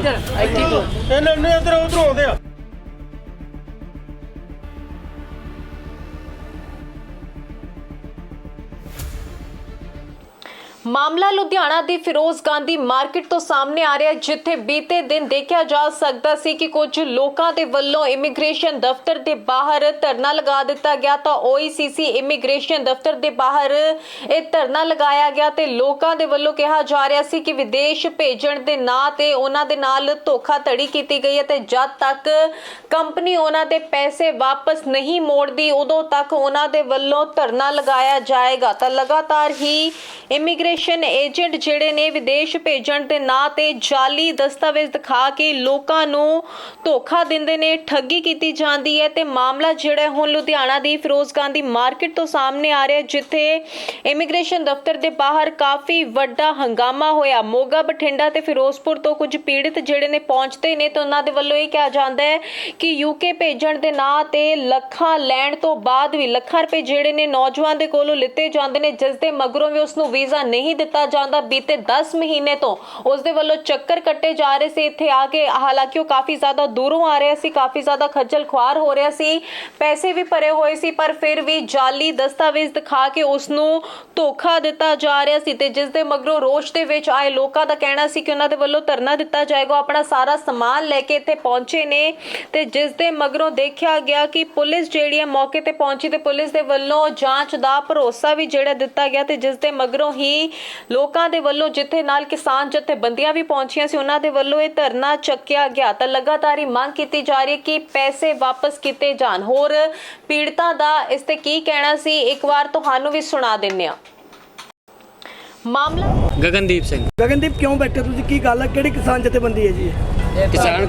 ਇੱਧਰ। ਇੱਥੇ ਤੋਂ ਇਹਨਾਂ ਨੇ ਇੱਧਰ ਉਧਰੋਂ ਆਉਂਦੇ ਆ। ਮਾਮਲਾ ਲੁਧਿਆਣਾ ਦੀ ਫਿਰੋਜ਼ ਗਾਂਧੀ ਮਾਰਕੀਟ ਤੋਂ ਸਾਹਮਣੇ ਆ ਰਿਹਾ ਜਿੱਥੇ ਬੀਤੇ ਦਿਨ ਦੇਖਿਆ ਜਾ ਸਕਦਾ ਸੀ ਕਿ ਕੁਝ ਲੋਕਾਂ ਦੇ ਵੱਲੋਂ ਇਮੀਗ੍ਰੇਸ਼ਨ ਦਫ਼ਤਰ ਦੇ ਬਾਹਰ ਧਰਨਾ ਲਗਾ ਦਿੱਤਾ ਗਿਆ ਤਾਂ OECC ਇਮੀਗ੍ਰੇਸ਼ਨ ਦਫ਼ਤਰ ਦੇ ਬਾਹਰ ਇਹ ਧਰਨਾ ਲਗਾਇਆ ਗਿਆ ਤੇ ਲੋਕਾਂ ਦੇ ਵੱਲੋਂ ਕਿਹਾ ਜਾ ਰਿਹਾ ਸੀ ਕਿ ਵਿਦੇਸ਼ ਭੇਜਣ ਦੇ ਨਾਂ ਤੇ ਉਹਨਾਂ ਦੇ ਨਾਲ ਧੋਖਾਧੜੀ ਕੀਤੀ ਗਈ ਹੈ ਤੇ ਜਦ ਤੱਕ ਕੰਪਨੀ ਉਹਨਾਂ ਦੇ ਪੈਸੇ ਵਾਪਸ ਨਹੀਂ ਮੋੜਦੀ, ਉਦੋਂ ਤੱਕ ਉਹਨਾਂ ਦੇ ਵੱਲੋਂ ਧਰਨਾ ਲਗਾਇਆ ਜਾਏਗਾ। ਤਾਂ ਲਗਾਤਾਰ ਹੀ ਇਮੀਗ੍ਰੇਸ਼ਨ ਏਜੰਟ ਜਿਹੜੇ ਨੇ ਵਿਦੇਸ਼ ਭੇਜਣ ਦੇ ਨਾਂ ਤੇ ਜਾਲੀ ਦਸਤਾਵੇਜ਼ ਦਿਖਾ ਕੇ ਲੋਕਾਂ ਨੂੰ ਧੋਖਾ ਦਿੰਦੇ ਨੇ, ਠੱਗੀ ਕੀਤੀ ਜਾਂਦੀ ਹੈ ਤੇ ਮਾਮਲਾ ਜਿਹੜਾ ਹੁਣ ਲੁਧਿਆਣਾ ਦੀ ਫਿਰੋਜ਼ ਗਾਂਧੀ ਮਾਰਕੀਟ ਤੋਂ ਸਾਹਮਣੇ ਆ ਰਿਹਾ ਜਿੱਥੇ ਇਮੀਗ੍ਰੇਸ਼ਨ ਦਫ਼ਤਰ ਦੇ ਬਾਹਰ ਕਾਫੀ ਵੱਡਾ ਹੰਗਾਮਾ ਹੋਇਆ। ਮੋਗਾ, ਬਠਿੰਡਾ ਤੇ ਫਿਰੋਜ਼ਪੁਰ ਤੋਂ ਕੁਝ ਪੀੜਿਤ ਜਿਹੜੇ ਨੇ ਪਹੁੰਚਦੇ ਨੇ ਤੇ ਉਹਨਾਂ ਦੇ ਵੱਲੋਂ ਇਹ ਕਿਹਾ ਜਾਂਦਾ ਹੈ ਕਿ ਯੂਕੇ ਭੇਜਣ ਦੇ ਨਾਂ ਤੇ ਲੱਖਾਂ ਲੈਣ ਤੋਂ ਬਾਅਦ ਵੀ ਲੱਖਾਂ ਰੁਪਏ ਜਿਹੜੇ ਨੇ ਨੌਜਵਾਨ ਦੇ ਕੋਲੋਂ ਲਿੱਤੇ ਜਾਂਦੇ ਨੇ, ਜਿਸ ਦੇ ਮਗਰੋਂ ਵੀ ਉਸ ਨੂੰ ਵੀਜ਼ਾ ਨਹੀਂ ਨਹੀਂ ਦਿੱਤਾ ਜਾਂਦਾ ਬੀਤੇ 10 ਮਹੀਨੇ ਤੋਂ। ਉਸ ਦੇ ਵੱਲੋਂ ਚੱਕਰ ਕੱਟੇ ਜਾ ਰਹੇ ਸੀ। ਇੱਥੇ ਆ ਕੇ ਹਾਲਾਂਕਿ ਉਹ ਕਾਫੀ ਜ਼ਿਆਦਾ ਦੂਰੋਂ ਆ ਰਿਹਾ ਸੀ, ਕਾਫੀ ਜ਼ਿਆਦਾ ਖੱਜਲ ਖੁਆਰ ਹੋ ਰਿਹਾ ਸੀ। ਪੈਸੇ ਵੀ ਭਰੇ ਹੋਏ ਸੀ, ਪਰ ਫਿਰ ਵੀ ਜਾਲੀ ਦਸਤਾਵੇਜ਼ ਦਿਖਾ ਕੇ ਉਸ ਨੂੰ ਧੋਖਾ ਦਿੱਤਾ ਜਾ ਰਿਹਾ ਸੀ ਤੇ ਜਿਸ ਦੇ ਮਗਰੋਂ ਰੋਸ਼ ਦੇ ਵਿੱਚ ਆਏ ਲੋਕਾਂ ਦਾ ਕਹਿਣਾ ਸੀ ਕਿ ਉਹਨਾਂ ਦੇ ਵੱਲੋਂ ਧਰਨਾ ਦਿੱਤਾ ਜਾਏਗਾ। ਆਪਣਾ ਸਾਰਾ ਸਮਾਨ ਲੈ ਕੇ ਇੱਥੇ ਪਹੁੰਚੇ ਨੇ ਤੇ ਜਿਸ ਦੇ ਮਗਰੋਂ ਦੇਖਿਆ ਗਿਆ ਕਿ ਪੁਲਿਸ ਜਿਹੜੀ ਹੈ ਮੌਕੇ ਤੇ ਪਹੁੰਚੀ ਤੇ ਪੁਲਿਸ ਦੇ ਵੱਲੋਂ ਜਾਂਚ ਦਾ ਭਰੋਸਾ ਵੀ ਜਿਹੜਾ ਦਿੱਤਾ ਗਿਆ ਤੇ ਜਿਸ ਦੇ ਮਗਰੋਂ ਹੀ ਲੋਕਾਂ ਦੇ ਵੱਲੋਂ ਜਿੱਥੇ ਨਾਲ ਕਿਸਾਨ ਜਥੇਬੰਦੀਆਂ ਵੀ ਪਹੁੰਚੀਆਂ ਸੀ ਉਹਨਾਂ ਦੇ ਵੱਲੋਂ ਇਹ ਧਰਨਾ ਚੱਕਿਆ ਗਿਆ। ਤਾਂ ਲਗਾਤਾਰ ਹੀ ਮੰਗ ਕੀਤੀ ਜਾ ਰਹੀ ਹੈ ਕਿ ਪੈਸੇ ਵਾਪਸ ਕੀਤੇ ਜਾਣ। ਹੋਰ ਪੀੜਤਾਂ ਦਾ ਇਸ ਤੇ ਕੀ ਕਹਿਣਾ ਸੀ ਇੱਕ ਵਾਰ ਤੁਹਾਨੂੰ ਵੀ ਸੁਣਾ ਦਿੰਨੇ ਆ ਮਾਮਲਾ ਗਗਨਦੀਪ ਸਿੰਘ। ਗਗਨਦੀਪ ਕਿਉਂ ਬੈਠੇ ਤੁਸੀਂ? ਕੀ ਗੱਲ ਹੈ? ਕਿਹੜੀ ਕਿਸਾਨ ਜਥੇਬੰਦੀ ਹੈ ਜੀ? ਕਿਸਾਨ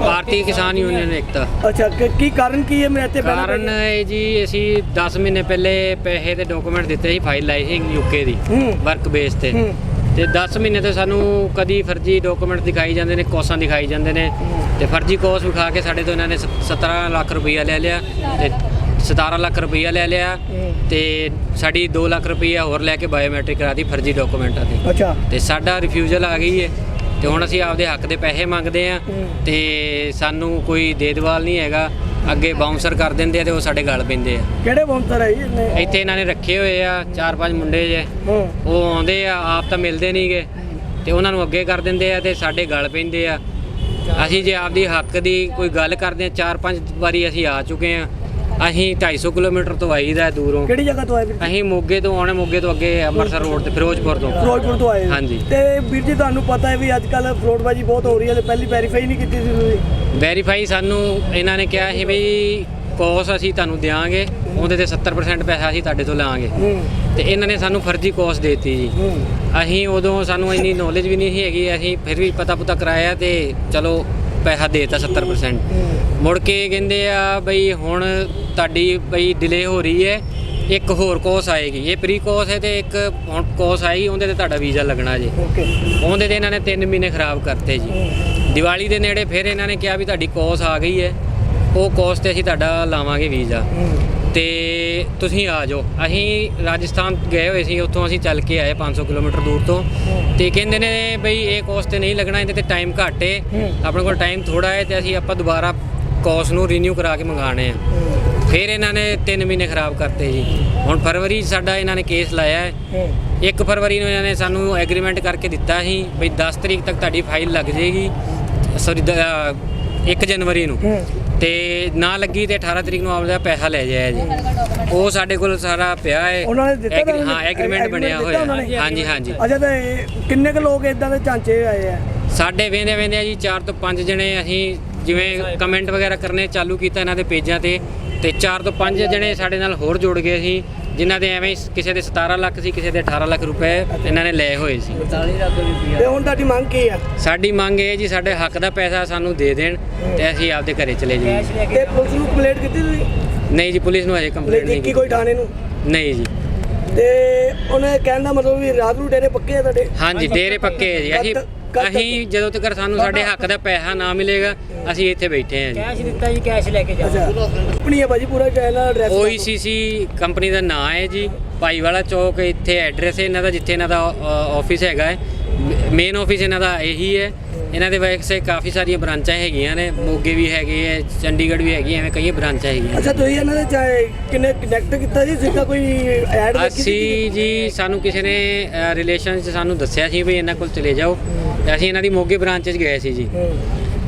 ਭਾਰਤੀ ਕਿਸਾਨ ਯੂਨੀਅਨ ਏਕਤਾ। ਅੱਛਾ ਕਿ- ਕੀ ਕਾਰਨ ਕੀ ਹੈ? ਮੈਂ ਇੱਥੇ ਕਾਰਨ? ਇਹ ਜੀ ਅਸੀਂ 10 ਮਹੀਨੇ ਪਹਿਲੇ ਪੈਸੇ ਦੇ ਡਾਕੂਮੈਂਟ ਦਿੱਤੇ ਸੀ ਫਾਈਲ ਲਾਈ ਸੀ ਯੂਕੇ ਦੀ ਹੂੰ। ਵਰਕ ਬੇਸ ਤੇ। ਹੂੰ। ਤੇ 10 ਮਹੀਨੇ ਤੋਂ ਸਾਨੂੰ ਕਦੀ ਫਰਜ਼ੀ ਡਾਕੂਮੈਂਟ ਦਿਖਾਈ ਜਾਂਦੇ ਨੇ ਕੋਸਾਂ ਦਿਖਾਈ ਜਾਂਦੇ ਨੇ। ਤੇ ਫਰਜ਼ੀ ਕੋਸ ਵਿਖਾ ਕੇ ਸਾਡੇ ਤੋਂ ਇਹਨਾਂ ਨੇ ਸ- 17 ਲੱਖ ਰੁਪਈਆ ਲੈ ਲਿਆ ਤੇ 17 ਲੱਖ ਰੁਪਈਆ ਲੈ ਲਿਆ। ਤੇ ਸਾਡੀ 2 ਲੱਖ ਰੁਪਈਆ ਹੋਰ ਲੈ ਕੇ ਬਾਇਓਮੈਟ੍ਰਿਕ ਕਰਾਤੀ ਫਰਜ਼ੀ ਡਾਕੂਮੈਂਟਾਂ ਤੇ। ਅੱਛਾ। ਤੇ ਸਾਡਾ ਰਿਫਿਊਜ਼ਲ ਆ ਗਈ ਹੈ ਤੇ ਹੁਣ ਅਸੀਂ ਆਪਦੇ ਹੱਕ ਦੇ ਪੈਸੇ ਮੰਗਦੇ ਆ। ਤੇ ਸਾਨੂੰ ਕੋਈ ਦੇਦਵਾਲ ਨਹੀਂ ਹੈਗਾ। ਅੱਗੇ ਬਾਉਂਸਰ ਕਰ ਦਿੰਦੇ ਆ ਤੇ ਉਹ ਸਾਡੇ ਗਲ ਪੈਂਦੇ ਆ। ਕਿਹੜੇ ਬੌਂਸਰ ਹੈ ਜੀ ਇਹਨੇ? ਇੱਥੇ ਇਹਨਾਂ ਨੇ ਰੱਖੇ ਹੋਏ ਆ ਚਾਰ ਪੰਜ ਮੁੰਡੇ ਜੇ। ਹੂੰ। ਉਹ ਆਉਂਦੇ ਆ ਆਪ ਤਾਂ ਮਿਲਦੇ ਨਹੀਂਗੇ ਤੇ ਉਹਨਾਂ ਨੂੰ ਅੱਗੇ ਕਰ ਦਿੰਦੇ ਆ ਤੇ ਸਾਡੇ ਗਲ ਪੈਂਦੇ ਆ। ਅਸੀਂ ਜੇ ਆਪਦੀ ਹੱਕ ਦੀ ਕੋਈ ਗੱਲ ਕਰਦੇ ਆ ਚਾਰ ਪੰਜ ਵਾਰੀ ਅਸੀਂ ਆ ਚੁੱਕੇ ਆ। ਅਸੀਂ 250 ਕਿਲੋਮੀਟਰ ਤੋਂ ਆਈਦਾ ਹੈ ਦੂਰੋਂ। ਕਿਹੜੀ ਜਗ੍ਹਾ ਤੋਂ ਆਏ ਵੀਰ ਜੀ? ਅਸੀਂ ਮੋਗੇ ਤੋਂ ਆਉਣੇ ਮੋਗੇ ਤੋਂ ਅੱਗੇ ਅੰਮ੍ਰਿਤਸਰ ਰੋਡ ਤੇ ਫਿਰੋਜ਼ਪੁਰ ਤੋਂ। ਫਿਰੋਜ਼ਪੁਰ ਤੋਂ ਆਏ ਹੋ। ਹਾਂਜੀ। ਤੇ ਵੀਰ ਜੀ ਤੁਹਾਨੂੰ ਪਤਾ ਹੈ ਵੀ ਅੱਜ ਕੱਲ ਫਰੋਡਬਾਜੀ ਬਹੁਤ ਹੋ ਰਹੀ ਹੈ ਤੇ ਪਹਿਲੀ ਵੈਰੀਫਾਈ ਨਹੀਂ ਕੀਤੀ ਸੀ ਤੁਸੀਂ। ਵੈਰੀਫਾਈ ਸਾਨੂੰ ਇਹਨਾਂ ਨੇ ਕਿਹਾ ਸੀ ਵੀ ਕੋਸ ਅਸੀਂ ਤੁਹਾਨੂੰ ਦਿਆਂਗੇ ਉਹਦੇ ਤੇ 70% ਪੈਸਾ ਅਸੀਂ ਤੁਹਾਡੇ ਤੋਂ ਲਾਂਗੇ। ਹੂੰ। ਤੇ ਇਹਨਾਂ ਨੇ ਸਾਨੂੰ ਫਰਜ਼ੀ ਕੋਸ ਦੇਤੀ ਜੀ। ਹੂੰ। ਅਸੀਂ ਉਦੋਂ ਸਾਨੂੰ ਇੰਨੀ ਨੌਲੇਜ ਵੀ ਨਹੀਂ ਸੀ ਹੈਗੀ ਅਸੀਂ ਫਿਰ ਵੀ ਪਤਾ ਪੁਤਾ ਕਰਾਇਆ ਤੇ ਚਲੋ ਪੈਸਾ ਦੇਤਾ 70% ਮੁੜ ਕੇ ਕਹਿੰਦੇ ਆ ਬਈ ਹੁਣ ਤੁਹਾਡੀ ਬਈ ਡਿਲੇ ਹੋ ਰਹੀ ਹੈ ਇੱਕ ਹੋਰ ਕੋਸ ਆਏਗੀ। ਇਹ ਪ੍ਰੀ ਕੋਸ ਹੈ ਤੇ ਇੱਕ ਹੁਣ ਕੋਸ ਆਈ ਉਹਦੇ ਤੇ ਤੁਹਾਡਾ ਵੀਜ਼ਾ ਲੱਗਣਾ ਜੀ। ਓਕੇ ਉਹਦੇ ਤੇ ਇਹਨਾਂ ਨੇ 3 ਮਹੀਨੇ ਖਰਾਬ ਕਰਤੇ ਜੀ। ਦੀਵਾਲੀ ਦੇ ਨੇੜੇ ਫਿਰ ਇਹਨਾਂ ਨੇ ਕਿਹਾ ਵੀ ਤੁਹਾਡੀ ਕੋਸ ਆ ਗਈ ਹੈ ਉਹ ਕੋਸ ਤੇ ਅਸੀਂ ਤੁਹਾਡਾ ਲਾਵਾਂਗੇ ਵੀਜ਼ਾ। ਤੇ ਤੁਸੀਂ ਆ ਜਾਓ। ਅਸੀਂ ਰਾਜਸਥਾਨ ਗਏ ਹੋਏ ਸੀ ਉੱਥੋਂ ਅਸੀਂ ਚੱਲ ਕੇ ਆਏ 500 ਕਿਲੋਮੀਟਰ ਦੂਰ ਤੋਂ। ਤੇ ਕਹਿੰਦੇ ਨੇ ਬਈ ਇਹ ਕੋਸ ਤੇ ਨਹੀਂ ਲੱਗਣਾ ਇਹਦੇ ਤੇ ਟਾਈਮ ਘੱਟ ਏ। ਆਪਣੇ ਕੋਲ ਟਾਈਮ ਥੋੜਾ ਹੈ ਤੇ ਅਸੀਂ ਆਪਾਂ ਦੁਬਾਰਾ ਕੋਸ ਨੂੰ ਰੀਨਿਊ ਕਰਾ ਕੇ ਮੰਗਾਣੇ ਆ। ਫਿਰ ਇਹਨਾਂ ਨੇ 3 ਮਹੀਨੇ ਖਰਾਬ ਕਰਤੇ ਜੀ। ਹੁਣ ਫਰਵਰੀ ਸਾਡਾ ਇਹਨਾਂ ਨੇ ਕੇਸ ਲਾਇਆ ਹੈ। 1 ਫਰਵਰੀ ਨੂੰ ਇਹਨਾਂ ਨੇ ਸਾਨੂੰ ਐਗਰੀਮੈਂਟ ਕਰਕੇ ਦਿੱਤਾ ਸੀ ਬਈ 10 ਤਰੀਕ ਤੱਕ ਤੁਹਾਡੀ ਫਾਈਲ ਲੱਗ ਜਾਏਗੀ। ਸੌਰੀ 1 ਜਨਵਰੀ ਨੂੰ। ਤੇ ਨਾ ਲੱਗੀ ਤੇ 18 ਤਰੀਕ ਨੂੰ ਆਪਦਾ ਪੈਸਾ ਲੈ ਜਾਇਆ ਜੀ। ਉਹ ਸਾਡੇ ਕੋਲ ਸਾਰਾ ਪਿਆ ਹੈ। ਉਹਨਾਂ ਨੇ ਦਿੱਤਾ ਐਗਰੀ- ਤੁਹਾਨੂੰ? ਹਾਂ ਐਗਰੀਮੈਂਟ ਬਣਿਆ ਹੋਇਆ? ਹਾਂਜੀ ਹਾਂਜੀ। ਅੱਛਾ ਤੇ ਕਿੰਨੇ ਕੁ ਲੋਕ ਇਦਾਂ ਦੇ ਝਾਂਚੇ ਆਏ ਆ? ਸਾਡੇ ਵੇਂਦੇ ਵੇਂਦੇ ਆ ਜੀ 4 ਤੋਂ 5 ਜਣੇ ਅਸੀਂ ਜਿਵੇਂ ਕਮੈਂਟ ਵਗੈਰਾ ਕਰਨੇ ਚਾਲੂ ਕੀਤਾ ਇਹਨਾਂ ਦੇ ਪੇਜਾਂ ਤੇ ਤੇ 4 ਤੋਂ 5 ਜਣੇ ਸਾਡੇ ਨਾਲ ਹੋਰ ਜੁੜ ਗਏ ਸੀ। ਜਿਨ੍ਹਾਂ ਦੇ ਐਵੇਂ ਹੀ ਕਿਸੇ ਦੇ 17 ਲੱਖ ਸੀ ਕਿਸੇ ਦੇ 18 ਲੱਖ ਰੁਪਏ ਇਹਨਾਂ ਨੇ ਲਏ ਹੋਏ ਸੀ। ਤੇ ਹੁਣ ਤੁਹਾਡੀ ਮੰਗ ਕੀ ਆ? ਸਾਡੀ ਮੰਗ ਇਹ ਜੀ ਸਾਡੇ ਹੱਕ ਦਾ ਪੈਸਾ ਸਾਨੂੰ ਦੇ ਦੇਣ ਤੇ ਅਸੀਂ ਆਪਦੇ ਘਰੇ ਚਲੇ ਜਾਈਏ। ਤੇ ਪੁਲਿਸ ਨੂੰ ਕੰਪਲੇਂਟ ਕੀਤੀ ਤੁਸੀਂ? ਨਹੀਂ ਜੀ ਪੁਲਿਸ ਨੂੰ ਹਜੇ ਕੰਪਲੇਂਟ ਨਹੀਂ ਕੀ ਕੋਈ ਥਾਣੇ ਨੂੰ? ਕੀਤੀ ਨਹੀਂ ਜੀ। ਤੇ ਉਹਨੇ ਕਹਿਣ ਦਾ ਮਤਲਬ ਵੀ ਰਾਤ ਨੂੰ ਡੇਰੇ ਪੱਕੇ ਆ ਤੁਹਾਡੇ? ਹਾਂਜੀ ਡੇਰੇ ਪੱਕੇ ਹੈ ਜੀ। ਅਸੀਂ? ਅਸੀਂ ਜਦੋਂ ਤੱਕ ਸਾਨੂੰ ਸਾਡੇ ਹੱਕ ਦਾ ਪੈਸਾ ਨਾ ਮਿਲੇਗਾ ਅਸੀਂ ਇੱਥੇ ਬੈਠੇ ਹਾਂ ਜੀ। ਕੈਸ਼ ਦਿੱਤਾ ਜੀ ਕੈਸ਼ ਲੈ ਕੇ ਜਾਓ। ਅੱਛਾ। ਆਪਣੀ ਹੈ ਭਾਜੀ ਪੂਰਾ ਚੈਨਲ ਐਡਰੈਸ OECC ਕੰਪਨੀ ਦਾ ਨਾਮ ਹੈ ਜੀ ਭਾਈਵਾਲਾ ਚੌਕ ਇੱਥੇ ਐਡਰੈਸ ਹੈ ਇਹਨਾਂ ਦਾ ਜਿੱਥੇ ਇਹਨਾਂ ਦਾ ਆਫਿਸ ਹੈਗਾ ਹੈ। ਮੇਨ ਆਫਿਸ ਇਹਨਾਂ ਦਾ ਇਹੀ ਹੈ। ਇਹਨਾਂ ਦੇ ਵੈਸੇ ਕਾਫੀ ਸਾਰੀਆਂ ਬ੍ਰਾਂਚਾਂ ਹੈਗੀਆਂ ਨੇ ਮੋਗੇ ਵੀ ਹੈਗੇ ਆ ਚੰਡੀਗੜ੍ਹ ਵੀ ਹੈਗੀ ਐਵੇਂ ਕਈ ਬ੍ਰਾਂਚਾਂ ਹੈਗੀਆਂ ਅੱਛਾ ਤੁਸੀਂ ਇਹਨਾਂ ਦੇ ਚਾਹੇ ਕਿੰਨੇ ਕਨੈਕਟ ਕੀਤਾ ਜੀ ਸਿੱਧਾ ਕੋਈ ਐਡ ਅਸੀਂ ਜੀ ਸਾਨੂੰ ਕਿਸੇ ਨੇ ਰਿਲੇਸ਼ਨ 'ਚ ਸਾਨੂੰ ਦੱਸਿਆ ਸੀ ਵੀ ਇਹਨਾਂ ਕੋਲ ਚਲੇ ਜਾਓ। ਅਸੀਂ ਇਹਨਾਂ ਦੀ ਮੋਗੇ ਬ੍ਰਾਂਚ 'ਚ ਗਏ ਸੀ ਜੀ।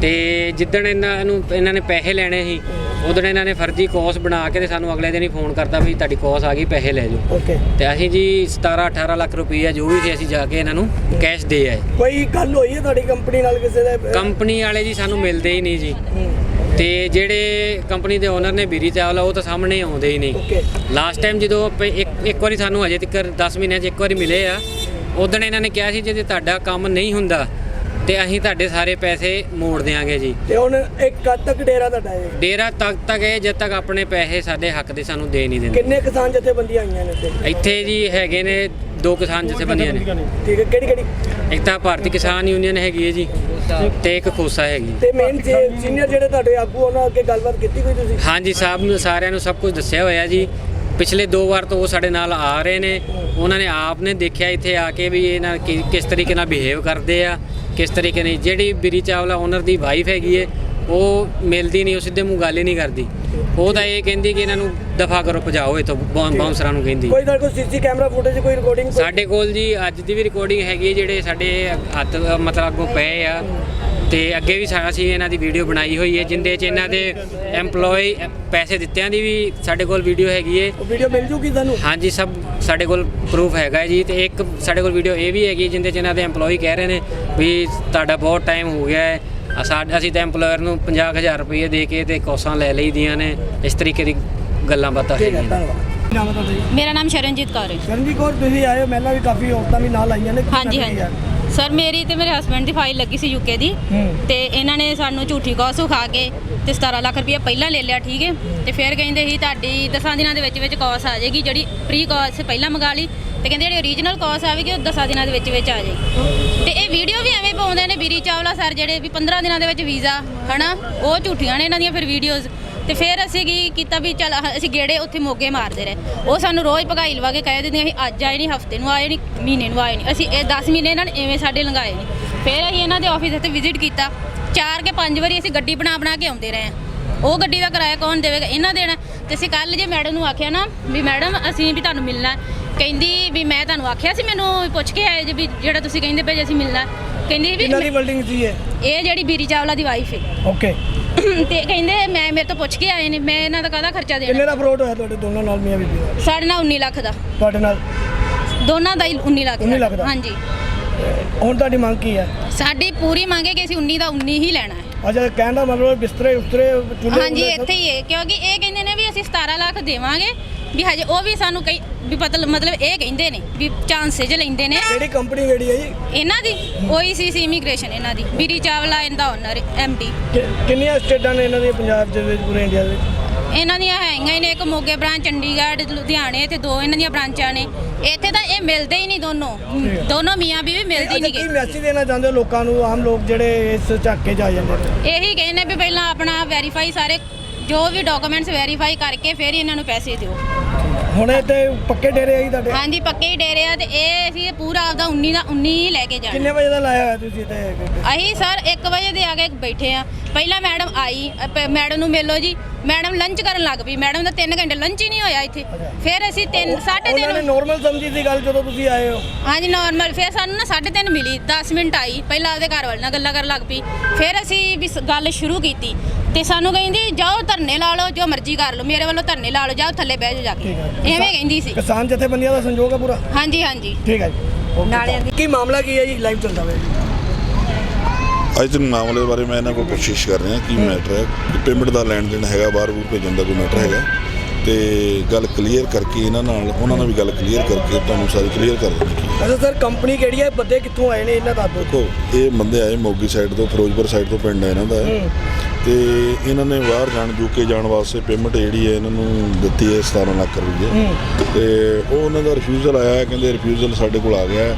ਤੇ ਜਿੱਦਣ ਇਹਨਾਂ ਨੂੰ ਇਹਨਾਂ ਨੇ ਪੈਸੇ ਲੈਣੇ ਸੀ ਉਦੋਂ ਇਹਨਾਂ ਨੇ ਫਰਜ਼ੀ ਕੋਸ ਬਣਾ ਕੇ ਤੇ ਸਾਨੂੰ ਅਗਲੇ ਦਿਨ ਹੀ ਫੋਨ ਕਰਤਾ ਵੀ ਤੁਹਾਡੀ ਕੋਸ ਆ ਗਈ ਪੈਸੇ ਲੈ ਜਾਓ। ਓਕੇ। ਤੇ ਅਸੀਂ ਜੀ 17 18 ਲੱਖ ਰੁਪਈਆ ਜੋ ਵੀ ਸੀ ਅਸੀਂ ਜਾ ਕੇ ਇਹਨਾਂ ਨੂੰ ਕੈਸ਼ ਦੇ ਆਏ। ਕੋਈ ਗੱਲ ਹੋਈ ਹੈ ਤੁਹਾਡੀ ਕੰਪਨੀ ਨਾਲ ਕਿਸੇ ਦੇ? ਕੰਪਨੀ ਵਾਲੇ ਜੀ ਸਾਨੂੰ ਮਿਲਦੇ ਹੀ ਨਹੀਂ ਜੀ। ਤੇ ਜਿਹੜੇ ਕੰਪਨੀ ਦੇ ਓਨਰ ਨੇ ਬੀਰੀ ਚਾਵਲਾ ਉਹ ਤਾਂ ਸਾਹਮਣੇ ਆਉਂਦੇ ਹੀ ਨਹੀਂ। ਓਕੇ। ਲਾਸਟ ਟਾਈਮ ਜਦੋਂ ਇੱਕ ਇੱਕ ਵਾਰੀ ਸਾਨੂੰ ਅਜੇ ਤੱਕ 10 ਮਹੀਨਿਆਂ 'ਚ ਇੱਕ ਵਾਰੀ ਮਿਲੇ ਆ ਉਦੋਂ ਇਹਨਾਂ ਨੇ ਕਿਹਾ ਸੀ ਜੇ ਤੁਹਾਡਾ ਕੰਮ ਨਹੀਂ ਹੁੰਦਾ ਤੇ ਅਸੀਂ ਤੁਹਾਡੇ ਸਾਰੇ ਪੈਸੇ ਮੋੜ ਦਿਆਂਗੇ ਜੀ। ਤੇ ਹੁਣ ਇੱਕ ਕਦ ਤੱਕ ਡੇਰਾ ਤੁਹਾਡਾ ਹੈ ਡੇਰਾ ਤੱਕ ਤੱਕ ਹੈ ਜਦ ਤੱਕ ਆਪਣੇ ਪੈਸੇ ਸਾਡੇ ਹੱਕ ਦੇ ਸਾਨੂੰ ਦੇ ਨਹੀਂ ਦਿੰਦੇ। ਕਿੰਨੇ ਕਿਸਾਨ ਜਥੇਬੰਦੀਆਂ ਆਈਆਂ ਨੇ ਇੱਥੇ? ਇੱਥੇ ਜੀ ਹੈਗੇ ਨੇ ਦੋ ਕਿਸਾਨ ਜਥੇਬੰਦੀਆਂ ਨੇ। ਠੀਕ ਹੈ ਕਿਹੜੀ ਕਿਹੜੀ? ਇੱਕ ਤਾਂ ਭਾਰਤੀ ਕਿਸਾਨ ਯੂਨੀਅਨ ਹੈਗੀ ਹੈ ਜੀ ਤੇ ਇੱਕ ਖੋਸਾ ਹੈਗੀ ਤੇ ਮੇਨ ਸੀਨੀਅਰ ਜਿਹੜੇ ਤੁਹਾਡੇ ਆਗੂ ਉਹਨਾਂ ਅੱਗੇ ਗੱਲਬਾਤ ਕੀਤੀ ਕੋਈ ਤੁਸੀਂ? ਹਾਂਜੀ ਸਾਹਿਬ ਨੂੰ ਸਾਰਿਆਂ ਨੂੰ ਸਭ ਕੁਝ ਦੱਸਿਆ ਹੋਇਆ ਜੀ। ਪਿਛਲੇ ਦੋ ਵਾਰ ਤੋਂ ਉਹ ਸਾਡੇ ਨਾਲ ਆ ਰਹੇ ਨੇ। ਉਹਨਾਂ ਨੇ ਆਪ ਨੇ ਦੇਖਿਆ ਇੱਥੇ ਆ ਕੇ ਵੀ ਇਹਨਾਂ ਕਿਸ ਤਰੀਕੇ ਨਾਲ ਬਿਹੇਵ ਕਰਦੇ ਆ ਕਿਸ ਤਰੀਕੇ ਨਹੀਂ। ਜਿਹੜੀ ਬਿਰੀ ਚਾਵਲਾ ਓਨਰ ਦੀ ਵਾਈਫ ਹੈਗੀ ਏ ਉਹ ਮਿਲਦੀ ਨਹੀਂ ਉਹ ਸਿੱਧੇ ਮੂੰਹ ਗੱਲ ਹੀ ਨਹੀਂ ਕਰਦੀ। ਉਹ ਤਾਂ ਇਹ ਕਹਿੰਦੀ ਕਿ ਇਹਨਾਂ ਨੂੰ ਦਫਾ ਕਰੋ ਭਜਾਓ ਇੱਥੋਂ ਬਾਉਂਸਰਾਂ ਨੂੰ ਕਹਿੰਦੀ। ਕੋਈ ਤੁਹਾਡੇ ਕੋਲ ਸੀਸੀ ਕੈਮਰਾ ਫੁਟੇਜ ਕੋਈ ਰਿਕਾਰਡਿੰਗ ਸਾਡੇ ਕੋਲ ਜੀ ਅੱਜ ਦੀ ਵੀ ਰਿਕਾਰਡਿੰਗ ਹੈਗੀ ਜਿਹੜੇ ਸਾਡੇ ਹੱਥ ਮਤਲਬ ਅੱਗੋਂ ਪਏ ਆ। ਤੇ ਅੱਗੇ ਵੀ ਸਾਰਾ ਅਸੀਂ ਇਹਨਾਂ ਦੀ ਵੀਡੀਓ ਬਣਾਈ ਹੋਈ ਹੈ ਜਿੰਦੇ 'ਚ ਇਹਨਾਂ ਦੇ EMPLOYE ਪੈਸੇ ਦਿੱਤਿਆਂ ਦੀ ਵੀ ਸਾਡੇ ਕੋਲ ਵੀਡੀਓ ਹੈਗੀ ਹੈ। ਉਹ ਵੀਡੀਓ ਮਿਲ ਜੂਗੀ ਤੁਹਾਨੂੰ? ਹਾਂਜੀ ਸਭ ਸਾਡੇ ਕੋਲ ਪ੍ਰੂਫ ਹੈਗਾ ਜੀ ਤੇ ਇੱਕ ਸਾਡੇ ਕੋਲ ਵੀਡੀਓ ਇਹ ਵੀ ਹੈਗੀ ਜਿੰਦੇ 'ਚ ਇਹਨਾਂ ਦੇ EMPLOYE ਕਹਿ ਰਹੇ ਨੇ ਵੀ ਤੁਹਾਡਾ ਬਹੁਤ ਟਾਈਮ ਹੋ ਗਿਆ ਹੈ। ਸਾਡ- ਅਸੀਂ ਤਾਂ EMPLOYER ਨੂੰ 50000 ਰੁਪਏ ਦੇ ਕੇ ਤੇ ਕੋਸਾਂ ਲੈ ਲਈਆਂ ਨੇ। ਇਸ ਤਰੀਕੇ ਦੀ ਗੱਲਾਂ ਬਾਤਾਂ ਹੈਗੀਆਂ ਮੇਰਾ ਨਾਮ ਸ਼ਰਨਜੀਤ ਕੌਰ ਹੈ। ਕਰਨਜੀ ਕੌਰ ਤੁਸੀਂ ਆਏ ਹੋ ਮਹਿਲਾਂ ਵੀ ਕਾਫੀ ਔਰਤਾਂ ਵੀ ਨਾਲ ਆਈਆਂ ਨੇ ਹਾਂਜੀ? ਹਾਂਜੀ। ਸਰ ਮੇਰੀ ਤੇ ਮੇਰੇ ਹਸਬੰਡ ਦੀ ਫਾਈਲ ਲੱਗੀ ਸੀ ਯੂਕੇ ਦੀ ਤੇ ਇਹਨਾਂ ਨੇ ਸਾਨੂੰ ਝੂਠੀ ਕੌਸ ਖਾ ਕੇ ਤੇ 17 ਲੱਖ ਰੁਪਏ ਪਹਿਲਾਂ ਲੈ ਲਿਆ ਠੀਕ ਹੈ? ਤੇ ਫਿਰ ਕਹਿੰਦੇ ਸੀ ਤੁਹਾਡੀ ਦਸਾਂ ਦਿਨਾਂ ਦੇ ਵਿੱਚ ਵਿੱਚ ਕੌਸ ਆ ਜਾਏਗੀ ਜਿਹੜੀ ਪ੍ਰੀ ਕੌਸ ਪਹਿਲਾਂ ਮੰਗਾ ਲਈ। ਤੇ ਕਹਿੰਦੇ ਜਿਹੜੀ ਓਰੀਜਨਲ ਕੌਸ ਆਵੇਗੀ ਉਹ ਦਸਾਂ ਦਿਨਾਂ ਦੇ ਵਿੱਚ ਵਿੱਚ ਆ ਜਾਏਗੀ। ਤੇ ਇਹ ਵੀਡੀਓ ਵੀ ਐਵੇਂ ਪਾਉਂਦੇ ਨੇ ਬੀਰੀ ਚਾਵਲਾ ਸਰ ਜਿਹੜੇ ਵੀ 15 ਦਿਨਾਂ ਦੇ ਵਿੱਚ ਵੀਜ਼ਾ ਹਨਾ? ਉਹ ਝੂਠੀਆਂ ਨੇ ਇਹਨਾਂ ਦੀਆਂ ਫਿਰ ਵੀਡੀਓਜ਼ ਤੇ ਫਿਰ ਅਸੀਂ ਕੀ ਕੀਤਾ ਵੀ ਚੱਲ ਅਸੀਂ ਗੇੜੇ ਉੱਥੇ ਮੋਗੇ ਮਾਰਦੇ ਰਹੇ। ਉਹ ਸਾਨੂੰ ਰੋਜ਼ ਭਗਾਈ ਲਵਾ ਕੇ ਕਹਿ ਦਿੰਦੀਆਂ ਅਸੀਂ ਅੱਜ ਆਏ ਨਹੀਂ ਹਫ਼ਤੇ ਨੂੰ ਆਏ ਨਹੀਂ ਮਹੀਨੇ ਨੂੰ ਆਏ ਨਹੀਂ ਅਸੀਂ ਇਹ 10 ਮਹੀਨੇ ਇਹਨਾਂ ਨੇ ਐਵੇਂ ਸਾਡੇ ਲੰਘਾਏ ਨਹੀਂ ਫਿਰ ਅਸੀਂ ਇਹਨਾਂ ਦੇ ਆਫਿਸ ਇੱਥੇ ਵਿਜ਼ਿਟ ਕੀਤਾ। ਚਾਰ ਕੇ ਪੰਜ ਵਾਰੀ ਅਸੀਂ ਗੱਡੀ ਬਣਾ ਬਣਾ ਕੇ ਆਉਂਦੇ ਰਹੇ ਹਾਂ। ਉਹ ਗੱਡੀ ਦਾ ਕਿਰਾਇਆ ਕੌਣ ਦੇਵੇਗਾ? ਇਹਨਾਂ ਦੇਣਾ। ਤੇ ਅਸੀਂ ਕੱਲ ਜੇ ਮੈਡਮ ਨੂੰ ਆਖਿਆ ਨਾ ਵੀ ਮੈਡਮ ਅਸੀਂ ਵੀ ਤੁਹਾਨੂੰ ਮਿਲਣਾ। ਕਹਿੰਦੀ ਵੀ ਮੈਂ ਤੁਹਾਨੂੰ ਆਖਿਆ ਸੀ ਮੈਨੂੰ ਪੁੱਛ ਕੇ ਆਏ ਜੇ ਵੀ ਜਿਹੜਾ ਤੁਸੀਂ ਕਹਿੰਦੇ ਪਏ ਜੇ ਅਸੀਂ ਮਿਲਣਾ। ਕਹਿੰਦੀ ਵੀ ਕਿੰਨਾ ਦੀ ਬਿਲਡਿੰਗ ਸੀ ਇਹ? ਇਹ ਜਿਹੜੀ ਬੀਰੀ ਚਾਵਲਾ ਦੀ ਵਾਈਫ ਹੈ ਓਕੇ ਤੇ ਕਹਿੰਦੇ ਮੈਂ ਮੇਰੇ ਤੋਂ ਪੁੱਛ ਕੇ ਆਏ ਨੇ ਮੈਂ ਇਹਨਾਂ ਦਾ ਕਾਹਦਾ ਖਰਚਾ ਕਿੰਨੇ ਦੇਣਾ ਦਾ ਫਰੋਡ ਹੋਇਆ ਤੁਹਾਡੇ ਦੋਨਾਂ ਨਾਲ ਮੀਆਂ ਬੀਬੀ ਸਾਡੇ ਨਾਲ 19 ਲੱਖ ਦਾ। ਤੁਹਾਡੇ ਨਾਲ? ਦੋਨਾਂ ਦਾ ਹੀ 19 ਲੱਖ 19 ਲੱਖ ਦਾ? ਹਾਂਜੀ। ਹੁਣ ਤੁਹਾਡੀ ਮੰਗ ਕੀ ਹੈ? ਸਾਡੀ ਪੂਰੀ ਮੰਗੇ ਕਿ ਅਸੀਂ 19 ਦਾ 19 ਹੀ ਲੈਣਾ ਹੈ। ਅੱਛਾ ਕਹਿਣ ਦਾ ਮਤਲਬ ਬਿਸਤਰੇ ਉਸਤਰੇ ਚੁੱਲ੍ਹੇ ਹਾਂਜੀ ਸਭ- ਇੱਥੇ ਹੀ ਹੈ ਕਿਉਂਕਿ ਇਹ ਕਹਿੰਦੇ ਨੇ ਵੀ ਅਸੀਂ 17 ਲੱਖ ਦੇਵਾਂਗੇ ਵੀ ਹਜੇ ਉਹ ਵੀ ਸਾਨੂੰ ਕਈ ਵੀ ਪਤਲ ਮਤਲਬ ਇਹ ਕਹਿੰਦੇ ਨੇ ਵੀ ਚਾਂਸੇਜ ਲੈਂਦੇ ਨੇ। ਕਿਹੜੀ ਕੰਪਨੀ ਕਿਹੜੀ ਹੈ ਜੀ? ਇਹਨਾਂ ਦੀ ਓਈਸੀਸੀ ਇਮੀਗ੍ਰੇਸ਼ਨ ਇਹਨਾਂ ਦੀ। ਬੀਰੀ ਚਾਵਲਾ ਇਹਦਾ ਓਨਰ ਐਮਡੀ ਕਿ- ਕਿੰਨੀਆਂ ਸਟੇਟਾਂ ਨੇ ਇਹਨਾਂ ਦੀਆਂ ਪੰਜਾਬ ਦੇ ਵਿੱਚ ਪੂਰੇ ਇੰਡੀਆ ਦੇ ਵਿੱਚ? ਇਹਨਾਂ ਦੀਆਂ ਹੈਗੀਆਂ ਹੀ ਨੇ ਇੱਕ ਮੋਗੇ ਬ੍ਰਾਂਚ ਚੰਡੀਗੜ੍ਹ ਲੁਧਿਆਣੇ ਤੇ ਦੋ ਇਹਨਾਂ ਦੀਆਂ ਬ੍ਰਾਂਚਾਂ ਨੇ। ਇੱਥੇ ਤਾਂ ਇਹ ਮਿਲਦੇ ਹੀ ਨਹੀਂ ਦੋਨੋਂ। ਦੋਨੋਂ ਮੀਆਂ ਬੀਵੀ ਮਿਲਦੇ ਅੱਛਾ, ਨਹੀਂ ਕੀ ਗੇ ਮੈਸੇਜ ਦੇਣਾ ਚਾਹੁੰਦੇ ਹੋ ਲੋਕਾਂ ਨੂੰ ਆਮ ਲੋਕ ਜਿਹੜੇ ਇਸ ਝਾਕੇ 'ਚ ਆ ਜਾਂਦੇ ਨੇ? ਇਹੀ ਕਹਿੰਦੇ ਵੀ ਪਹਿਲਾਂ ਆਪਣਾ ਵੈਰੀਫਾਈ ਸਾਰੇ ਜੋ ਵੀ ਡਾਕੂਮੈਂਟਸ ਵੈਰੀਫਾਈ ਕਰਕੇ ਫਿਰ ਹੀ ਇਹਨਾਂ ਨੂੰ ਪੈਸੇ ਦਿਓ। ਹੁਣ ਇੱਥੇ ਪੱਕੇ ਡੇਰੇ ਆਈ ਤੁਹਾਡੇ? ਹਾਂਜੀ ਪੱਕੇ ਹੀ ਡੇਰੇ ਆ ਤੇ ਇਹ ਅਸੀਂ ਪੂਰਾ ਆਪਦਾ 19 ਦਾ 19 ਹੀ ਲੈ ਕੇ ਜਾਣਾ। ਕਿੰਨੇ ਵਜੇ ਦਾ ਲਾਇਆ ਹੋਇਆ ਤੁਸੀਂ ਇੱਥੇ? ਅਸੀਂ ਸਰ 1 ਵਜੇ ਦੇ ਆ ਕੇ ਬੈਠੇ ਆ। ਪਹਿਲਾਂ ਮੈਡਮ ਆਈ ਅ, ਪ- ਮੈਡਮ ਨੂੰ ਮਿਲੋ ਜੀ। ਮੈਡਮ ਲੰਚ ਕਰਨ ਲੱਗ ਪਈ। ਮੈਡਮ ਦਾ 3 ਘੰਟੇ ਲੰਚ ਹੀ ਨਹੀਂ ਹੋਇਆ ਇੱਥੇ। ਫਿਰ ਅਸੀਂ 3 ਉਹਨਾਂ ਨੇ 3:30 ਨੋਰਮਲ ਸਮਝੀ ਸੀ ਗੱਲ ਜਦੋਂ ਤੁਸੀਂ ਆਏ ਹੋ। ਹਾਂਜੀ ਨਾਰਮਲ ਫਿਰ ਸਾਨੂੰ ਨਾ 3:30 ਮਿਲੀ। 10 ਮਿੰਟ ਆਈ। ਪਹਿਲਾਂ ਆਪਦੇ ਘਰ ਵਾਲੇ ਨਾਲ ਗੱਲਾਂ ਕਰਨ ਲੱਗ ਪਈ। ਫਿਰ ਅਸੀਂ ਵੀ ਸ- ਗੱਲ ਸ਼ੁਰੂ ਕੀਤੀ। ਤੇ ਸਾਨੂੰ ਕਹਿੰਦੀ ਜਾਓ ਧਰਨੇ ਲਾ ਲਓ ਜੋ ਮਰਜ਼ੀ ਕਰ ਲਓ ਮੇਰੇ ਵੱਲੋਂ ਧਰਨੇ ਲਾ ਲਓ ਜਾਓ ਥੱਲੇ ਬਹਿ ਜਾਓ ਜਾ ਕੇ। ਐਵੇਂ ਕਹਿੰਦੀ ਸੀ। ਕਿਸਾਨ ਜਥੇਬੰਦੀਆਂ ਦਾ ਸੰਯੋਗ ਹੈ ਪੂਰਾ? ਹਾਂਜੀ ਹਾਂਜੀ। ਠੀਕ ਹੈ ਜੀ। ਨਾਲਿਆਂ ਦੀ ਕੀ ਮਾਮਲਾ ਕੀ ਹੈ ਜੀ? ਲਾਈਵ ਚੱਲਦਾ ਹੋਇਆ ਅੱਜ ਦੇ ਮਾਮਲੇ ਬਾਰੇ ਮੈਂ ਇਹਨਾਂ ਕੋਲ ਕੋਸ਼ਿਸ਼ ਕਰ ਰਿਹਾ ਕੀ ਮੈਟਰ ਹੈ ਕਿ ਪੇਮੈਂਟ ਦਾ ਲੈਣ ਦੇਣ ਹੈਗਾ ਬਾਹਰ ਬੂਰ ਭੇਜਣ ਦਾ ਕੋਈ ਮੈਟਰ ਹੈਗਾ। ਤੇ ਗੱਲ ਕਲੀਅਰ ਕਰਕੇ ਇਹਨਾਂ ਨਾਲ ਉਹਨਾਂ ਨਾਲ ਵੀ ਗੱਲ ਕਲੀਅਰ ਕਰਕੇ ਤੁਹਾਨੂੰ ਸਾਰੀ ਕਲੀਅਰ ਕਰ ਹੈ। ਅੱਛਾ ਸਰ ਕੰਪਨੀ ਕਿਹੜੀ ਹੈ? ਬੰਦੇ ਕਿੱਥੋਂ ਆਏ ਨੇ ਇਹਨਾਂ ਦਾ? ਦੇਖੋ ਇਹ ਬੰਦੇ ਆਏ ਮੋਗੀ ਸਾਈਡ ਤੋਂ ਫਿਰੋਜ਼ਪੁਰ ਸਾਈਡ ਤੋਂ ਪਿੰਡ ਹੈ ਇਹਨਾਂ ਦਾ। ਤੇ ਇਹਨਾਂ ਨੇ ਬਾਹਰ ਜਾਣ ਯੂਕੇ ਜਾਣ ਵਾਸਤੇ ਪੇਮੈਂਟ ਜਿਹੜੀ ਹੈ ਇਹਨਾਂ ਨੂੰ ਦਿੱਤੀ ਹੈ 17 ਲੱਖ ਰੁਪਏ ਤੇ ਉਹ ਉਹਨਾਂ ਦਾ ਰਿਫਿਊਜ਼ਲ ਆਇਆ ਹੈ, ਕਹਿੰਦੇ ਰਿਫਿਊਜ਼ਲ ਸਾਡੇ ਕੋਲ ਆ ਗਿਆ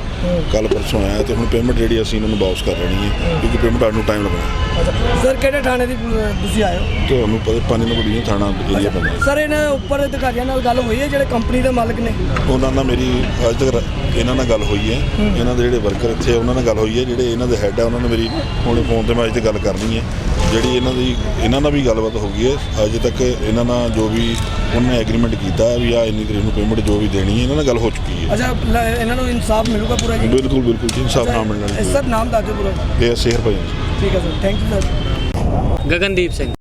ਕੱਲ ਪਰਸੋਂ ਆਇਆ ਤੇ ਹੁਣ ਪੇਮੈਂਟ ਜਿਹੜੀ ਅਸੀਂ ਇਹਨਾਂ ਨੂੰ ਵਾਪਸ ਕਰ ਲੈਣੀ ਹੈ ਕਿਉਂਕਿ ਪੇਮੈਂਟ ਆਉਣ ਨੂੰ ਟਾਈਮ ਲੱਗਣਾ ਸਰ ਕਿਹੜੇ ਥਾਣੇ ਦੀ ਤੁਸੀਂ ਆਏ ਹੋ? ਤੁਹਾਨੂੰ ਪਤਾ ਪੰਜ ਨੰਬਰ ਡਿਵੀਜ਼ਨ ਥਾਣਾ ਏਰੀਆ ਪੈਂਦਾ ਸਰ ਇਹਨਾਂ ਉੱਪਰ ਅਧਿਕਾਰੀਆਂ ਨਾਲ ਗੱਲ ਹੋਈ ਹੈ ਜਿਹੜੇ ਕੰਪਨੀ ਦੇ ਮਾਲਕ ਨੇ? ਉਹਨਾਂ ਨਾਲ ਮੇਰੀ ਅੱਜ ਤੱਕ ਇਹਨਾਂ ਨਾਲ ਗੱਲ ਹੋਈ ਹੈ। ਇਹਨਾਂ ਦੇ ਜਿਹੜੇ ਵਰਕਰ ਇੱਥੇ ਆ, ਉਹਨਾਂ ਨਾਲ ਗੱਲ ਹੋਈ ਹੈ। ਜਿਹੜੇ ਇਹਨਾਂ ਦੇ ਹੈੱਡ ਆ ਉਹਨਾਂ ਨੇ ਮੇਰੀ ਹੁਣ ਫੋਨ ਤੇ ਮੈਂ ਅੱਜ ਤੇ ਗੱਲ ਕਰਨੀ ਹੈ। ਜਿਹੜੀ ਇਹਨਾਂ ਦੀ ਇਹਨਾਂ ਨਾਲ ਵੀ ਗੱਲਬਾਤ ਹੋ ਗਈ ਹੈ। ਅਜੇ ਤੱਕ ਇਹਨਾਂ ਨਾਲ ਜੋ ਵੀ ਉਹਨਾਂ ਨੇ ਐਗਰੀਮੈਂਟ ਕੀਤਾ ਹੈ ਵੀ ਆ ਇੰਨੀ ਤਰੀਕ ਨੂੰ ਪੇਮੈਂਟ ਜੋ ਵੀ ਦੇਣੀ ਹੈ ਇਹਨਾਂ ਨਾਲ ਗੱਲ ਹੋ ਚੁੱਕੀ ਹੈ। ਅੱਛਾ ਲ- ਇਹਨਾਂ ਨੂੰ ਇਨਸਾਫ ਮਿਲੂਗਾ ਪੂਰਾ ਜੀ? ਬਿਲਕੁਲ ਬਿਲਕੁਲ ਜੀ ਇਨਸਾਫ ਨਾ ਮਿਲਣ ਸਰ ਨਾਮ ਦੱਸ ਦਿਓ ਪੂਰਾ। ਇਹ ਸ਼ੇਰ ਭਾਈ ਠੀਕ ਹੈ sir thank you sir Gagandeep Singh.